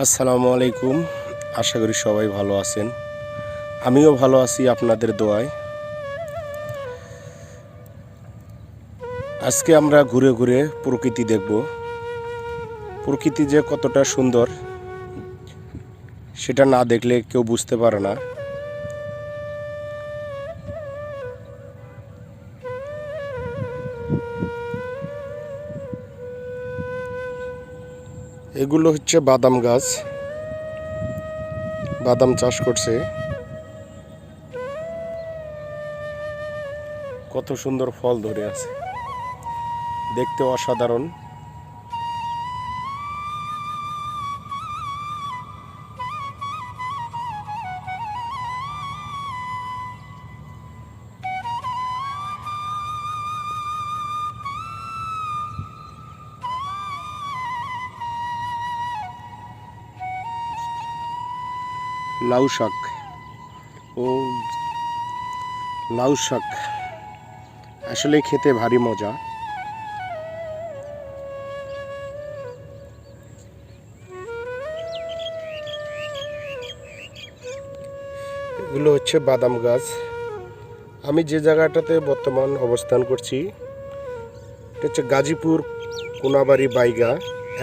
আসসালামু আলাইকুম। আশা করি সবাই ভালো আছেন। আমিও ভালো আছি আপনাদের দোয়ায়। আজকে আমরা ঘুরে ঘুরে প্রকৃতি দেখব। প্রকৃতি যে কতটা সুন্দর, সেটা না দেখলে কেউ বুঝতে পারে না। এগুলো হচ্ছে বাদাম গাছ। বাদাম চাষ করছে। কত সুন্দর ফল ধরে আছে। দেখতে অসাধারণ। লাউ শাক। ও লাউ শাক। আসলে খেতে ভারী মজা। এগুলো হচ্ছে বাদাম গাছ। আমি যে জায়গাটাতে বর্তমান অবস্থান করছি, এটা হচ্ছে গাজীপুর, কোনাবাড়ি, বাইগা,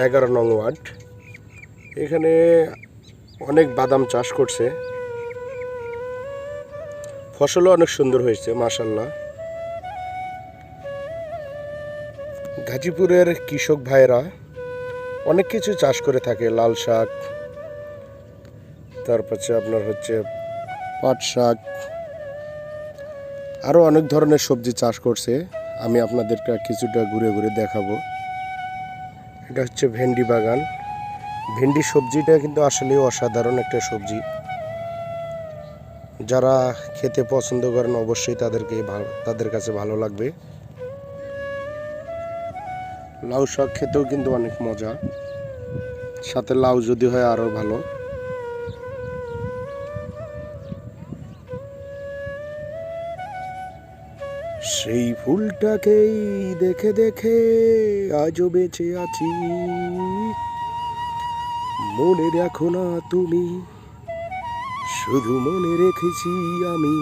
এগারো নং ওয়ার্ড। এখানে অনেক বাদাম চাষ করছে। ফসলও অনেক সুন্দর হয়েছে মাশাল্লাহ গাজীপুরের কৃষক ভাইরা অনেক কিছু চাষ করে থাকে, লাল শাক, তারপর আপনার হচ্ছে পাট শাক, আরও অনেক ধরনের সবজি চাষ করছে। আমি আপনাদেরকে কিছুটা ঘুরে ঘুরে দেখাবো। এটা হচ্ছে ভেন্ডি বাগান। ভেন্ডি সবজিটা কিন্তু আসলেই অসাধারণ একটা সবজি। যারা খেতে পছন্দ করেন অবশ্যই তাদেরকে তাদের কাছে ভালো লাগবে। লাউ শাক খেতেও কিন্তু অনেক মজা। সাথে লাউ যদি হয় আরও ভালো। সেই ফুলটাকেই দেখে দেখে আজও বেঁচে আছি। মনে রাখো না তুমি। শুধু মনে রেখেছি আমি।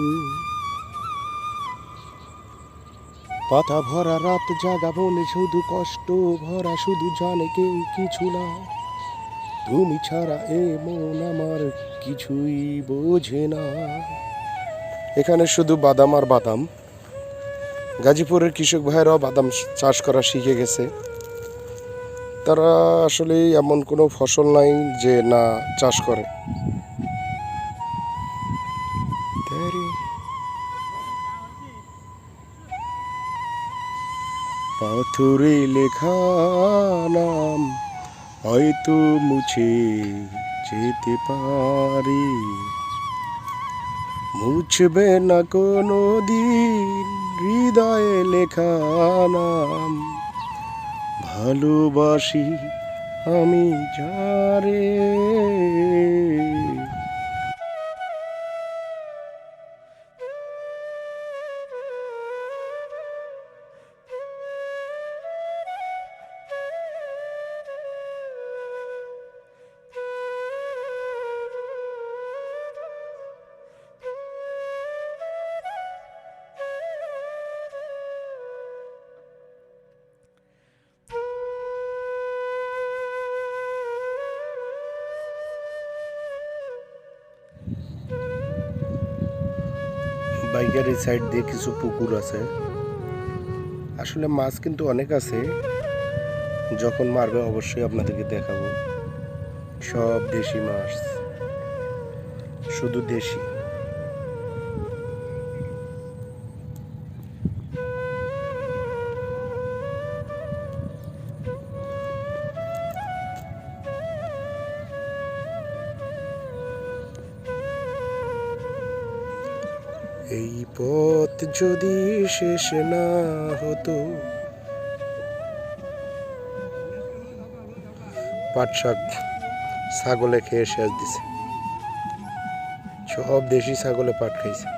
পাতা ভরা রাত জাগা মনে শুধু কষ্ট ভরা, শুধু জানে কেউ কিছু না। তুমি ছাড়া এ মন আমার কিছুই বোঝে না। এখানে শুধু বাদাম আর বাদাম। গাজীপুরের কৃষক ভাইরাও বাদাম চাষ করা শিখে গেছে। তারা আসলে এমন কোনো ফসল নাই যে না চাষ করে। পাথরে লেখা নাম হয়তো মুছে যেতে পারি। মুছবে না কোনো দিন হৃদয়ে লেখা নাম। ভালোবাসি আমি যারে? বাইকের এই সাইড দিয়ে কিছু পুকুর আছে। আসলে মাছ কিন্তু অনেক আছে। যখন মারবে অবশ্যই আপনাদেরকে দেখাবো। সব দেশি মাছ। শুধু দেশি। এই পথ যদি শেষ না হতো। পাট শাক ছাগলে খেয়ে শেষ দিছে। সব দেশি ছাগলে পাট খাইছে।